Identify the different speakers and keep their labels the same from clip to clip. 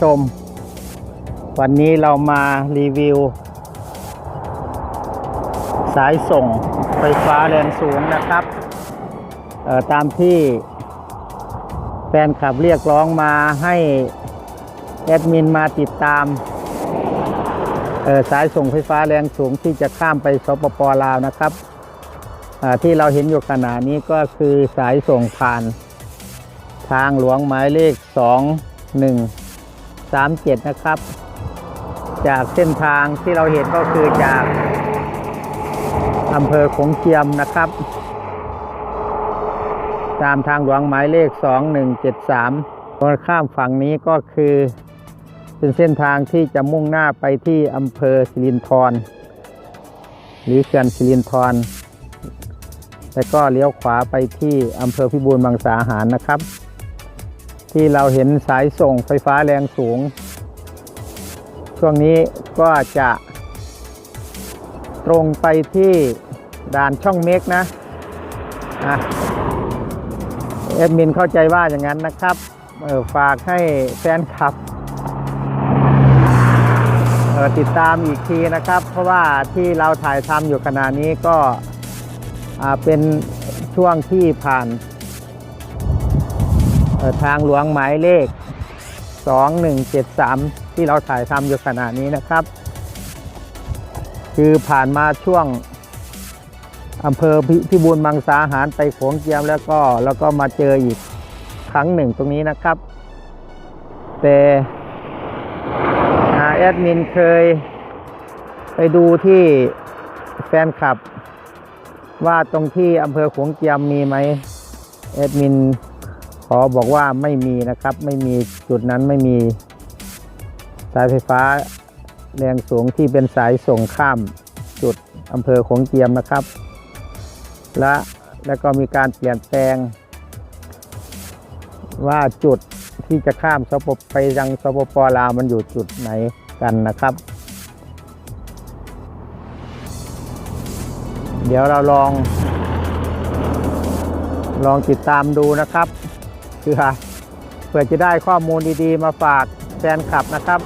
Speaker 1: ชม วันนี้เรามารีวิว สายส่งไฟฟ้าแรงสูงนะครับ ตามที่แฟนคลับเรียกร้องมาให้แอดมินมาติดตามสายส่งไฟฟ้าแรงสูงที่จะข้ามไปสปปลาวนะครับที่เราเห็นอยู่ขณะนี้ก็คือสายส่งผ่าน ทางหลวงหมายเลข 37 นะครับ จากเส้นทางที่เราเห็นก็คือจากอำเภอขงเจียมนะครับ ตามทางหลวงหมายเลข 2173ตรงข้ามฝั่งนี้ก็คือเป็นเส้นทางที่จะมุ่งหน้าไปที่อำเภอสิรินธรหรือเขื่อนสิรินธรแล้วก็เลี้ยวขวาไปที่อำเภอพิบูลมังสาหารนะครับ ที่เราเห็นสายส่งไฟฟ้าแรงสูง ช่วงนี้ก็จะตรงไปที่ด่านช่องเมกนะอะเอดมินเข้าใจว่าอย่างนั้นนะครับออฝากให้แฟนคลับติดตามอีกทีนะครับ เพราะว่าที่เราถ่ายทำอยู่ขณะนี้ก็เป็นช่วงที่ผ่าน ทางหลวงหมายเลข 2173 ที่เราถ่ายทำอยู่ขณะนี้นะครับ คือผ่านมาช่วงอำเภอพิพิบูลมังสาหารไปโขงเจียมแล้วก็แล้วก็มาเจออีกครั้งหนึ่งตรงนี้นะครับ แต่อ่าแอดมินเคยไปดูที่แฟนคลับ ว่าตรงที่อำเภอโขงเจียมมีไหมแอดมิน อบอกว่าไม่มีนะครับ ไม่มีจุดนั้นไม่มีสายไฟฟ้าแรงสูงที่เป็นสายส่งข้ามจุดอำเภอโขงเจียมนะครับ และแล้วก็มีการเปลี่ยนแปลง ว่าจุดที่จะข้ามสปปไปยังสปปลาวมันอยู่จุดไหนกันนะครับ เดี๋ยวเราลองลองติดตามดูนะครับ เพื่อเพื่อจะได้ข้อมูลดีๆ มาฝากแฟนคลับนะครับ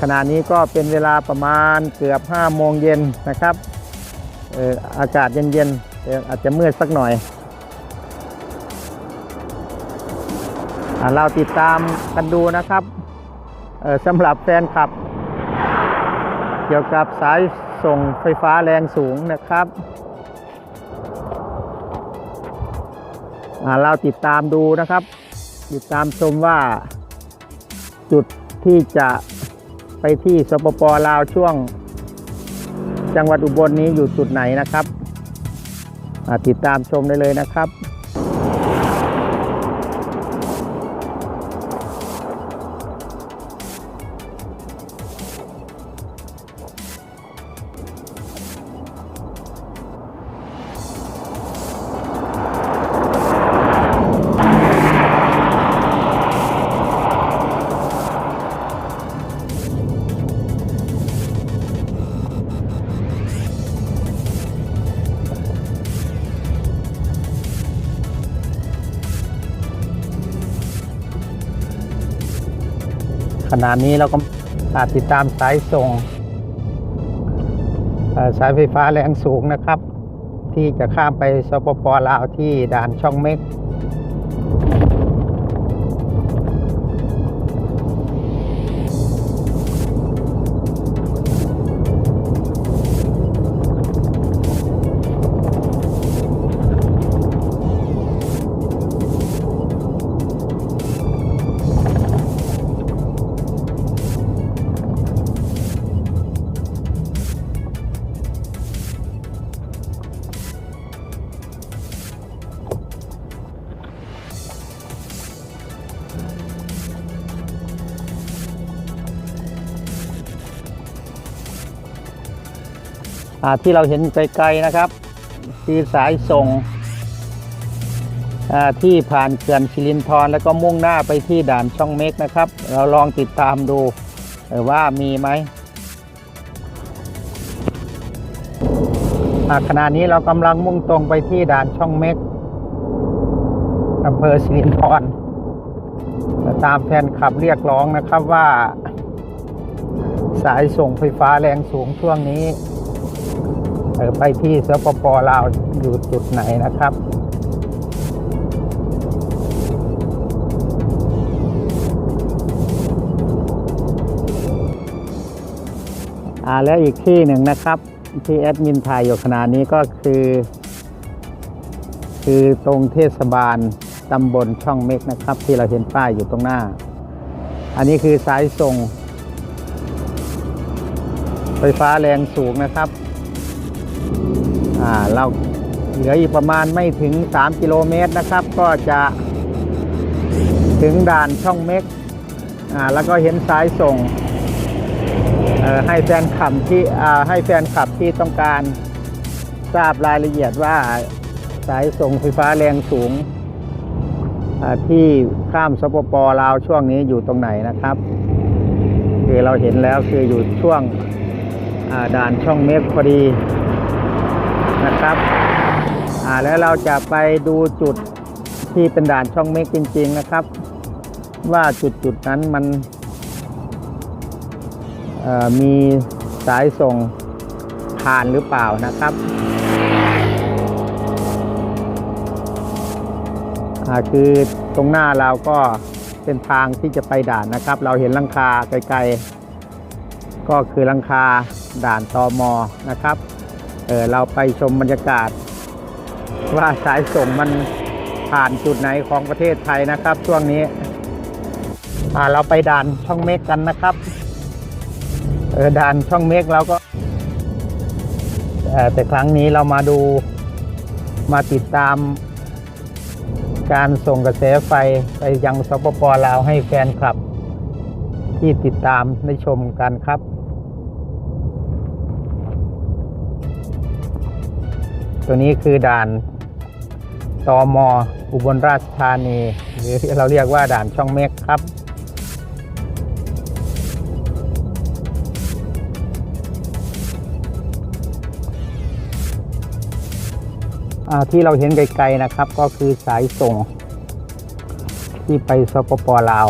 Speaker 1: ขณะนี้ก็เป็นเวลาประมาณเกือบ5โมงเย็นนะครับเอออากาศเย็นๆอาจจะมืดสักหน่อยอเราติดตามกันดูนะครับสำหรับแฟนคลับ เกี่ยวกับสายส่งไฟฟ้าแรงสูงนะครับ เราติดตามดูนะครับ ติดตามชมว่า จุดที่จะไปที่สปปลาวช่วง จังหวัดอุบลนี้อยู่จุดไหนนะครับ ติดตามชมได้เลยนะครับ ขณะนี้เราก็อาจติดตามสายส่งสายไฟฟ้าแรงสูงนะครับ ที่จะข้ามไปสปปลาวที่ด่านช่องเม็ก ที่เราเห็นไกลๆนะครับ คือสายส่งที่ผ่านเขื่อนสิรินธรแล้วก็มุ่งหน้าไปที่ด่านช่องเมกนะครับ เราลองติดตามดูว่ามีไหมขณะนี้เรากำลังมุ่งตรงไปที่ด่านช่องเมกอำเภอสิรินธรตามแฟนคลับเรียกร้องนะครับว่า สายส่งไฟฟ้าแรงสูงช่วงนี้ ไปที่สปปลาวอยู่จุดไหนนะครับอ่าและอีกที่หนึ่งนะครับที่แอดมินถ่ายอยู่ขณะนี้ก็คือ คือตรงเทศบาลตำบลช่องเม็กนะครับ ที่เราเห็นป้ายอยู่ตรงหน้า อันนี้คือสายส่ง ไฟฟ้าแรงสูงนะครับ อ่าเราเหลืออีกประมาณไม่ถึง 3 กิโลเมตรนะครับ ก็จะถึงด่านช่องเม็กอ่าแล้วก็เห็นสายส่งให้แฟนคลับที่ให้แฟนคลับที่ต้องการทราบรายละเอียดว่าสายส่งไฟฟ้าแรงสูงที่ข้ามสปปลาวช่วงนี้อยู่ตรงไหนนะครับ คือเราเห็นแล้วคืออยู่ช่วงด่านช่องเมฆพอดี นะครับอ่าแล้วเราจะไปดูจุดที่เป็นด่านช่องเมฆจริง ๆนะครับ ว่าจุดจุดๆนั้นมันอ่อมีสายส่งผ่านหรือเปล่านะครับอ่าคือตรงหน้าเราก็เป็นทางที่จะไปด่านนะครับ เราเห็นลังคาไกลๆ ก็คือลังคาด่านตอมอนะครับ เออเราไปชมบรรยากาศ ว่าสายส่งมันผ่านจุดไหนของประเทศไทยนะครับ ช่วงนี้่าเราไปด่านช่องเมฆกันนะครับเออด่านช่องเมฆเราก็แต่ครั้งนี้เรามาดูมาติดตาม การส่งกระแสไฟไปยังสปปลาวให้แฟนคลับ ที่ติดตามได้ชมกันครับ ตัวนี้คือด่านตอมอุบลราชธานี หรือที่เราเรียกว่าด่านช่องเมฆครับ ที่เราเห็นไกลๆนะครับก็คือสายส่ง ที่ไปสปปลาว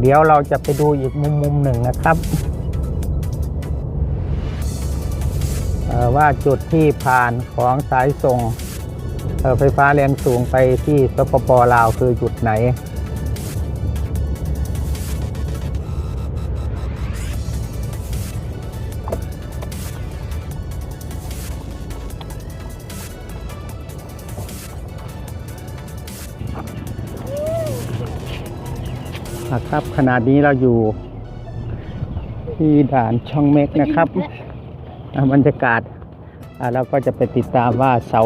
Speaker 1: เดี๋ยวเราจะไปดูอีกมุมมุมหนึ่งนะครับ ว่าจุดที่ผ่านของสายส่งไฟฟ้าแรงสูงไปที่สปปลาวคือจุดไหนนะครับขณะนี้เราอยู่ที่ด่านช่องเม็กนะครับ บรรยากาศเราก็จะไปติดตามว่าเสา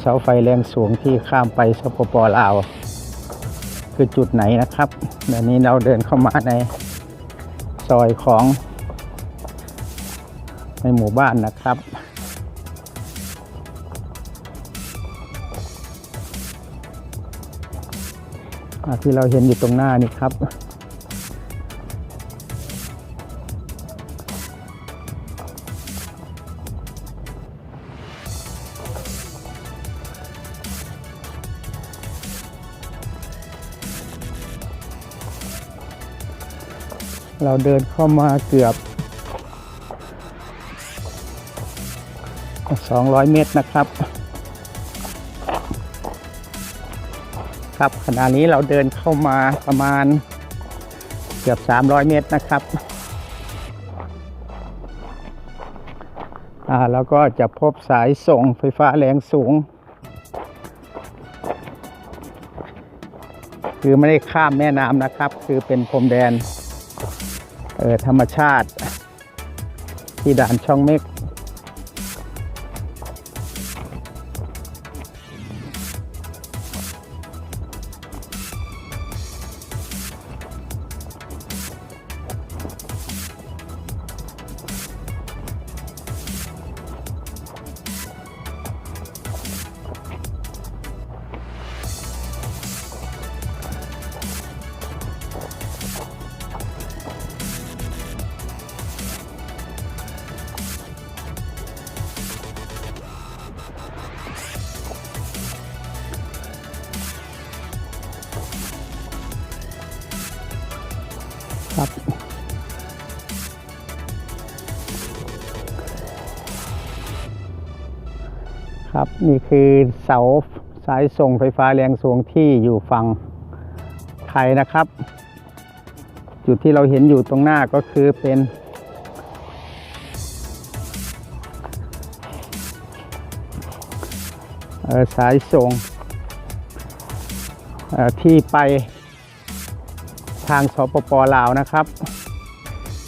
Speaker 1: เสาไฟแรงสูงที่ข้ามไปสปปลาวคือจุดไหนนะครับเดี๋ยวนี้เราเดินเข้ามาในซอยของในหมู่บ้านนะครับ ที่เราเห็นอยู่ตรงหน้านี่ครับ เราเดินเข้ามาเกือบ 200 เมตรนะครับ ครับขณะนี้เราเดินเข้ามาประมาณเกือบ 300 เมตรนะครับอ่าแล้วก็จะพบสายส่งไฟฟ้าแรงสูง คือไม่ได้ข้ามแม่น้ำนะครับ คือเป็นพรมแดน เออธรรมชาติ ที่ด่านช่องเม็ก ครับ ครับนี่คือเสาสายส่งไฟฟ้าแรงสูงที่อยู่ฝั่งไทยนะครับ จุดที่เราเห็นอยู่ตรงหน้าก็คือเป็นสายส่งที่ไป ทางสปปลาวนะครับ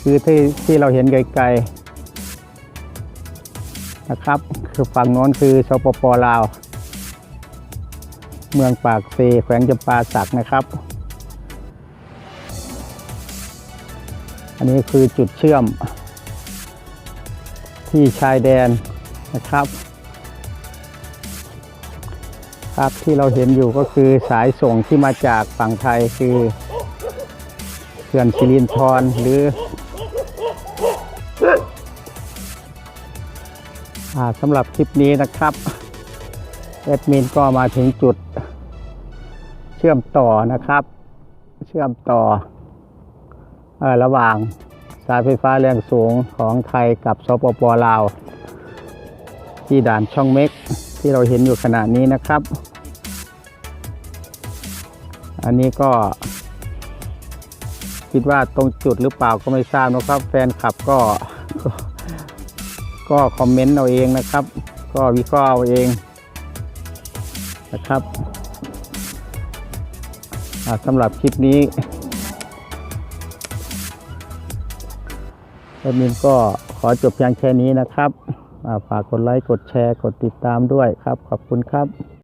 Speaker 1: คือที่ที่เราเห็นไกลๆนะครับ คือฝั่งโน้นคือสปปลาว เมืองปากเซแขวงจำปาสักนะครับ อันนี้คือจุดเชื่อม ที่ชายแดนนะครับครับที่เราเห็นอยู่ก็คือสายส่งที่มาจากฝั่งไทยคือ ขื่อนสิรินธรหรืออาสำหรับคลิปนี้นะครับแอดมินก็มาถึงจุด เชื่อมต่อนะครับ เชื่อมต่อเออระหว่างสายไฟฟ้าแรงสูงของไทยกับสปปลาว ที่ด่านช่องเม็กที่เราเห็นอยู่ขณะนี้นะครับ อันนี้ก็ คิดว่าตรงจุดหรือเปล่าก็ไม่ทราบนะครับ แฟนคลับก็ ก็คอมเมนต์เอาเองนะครับ ก็วิเคราะห์เอาเองนะครับสำหรับคลิปนี้แอดมินก็ขอจบเพียงแค่นี้นะครับ ฝากกดไลค์ กดแชร์ กดติดตามด้วยครับ ขอบคุณครับ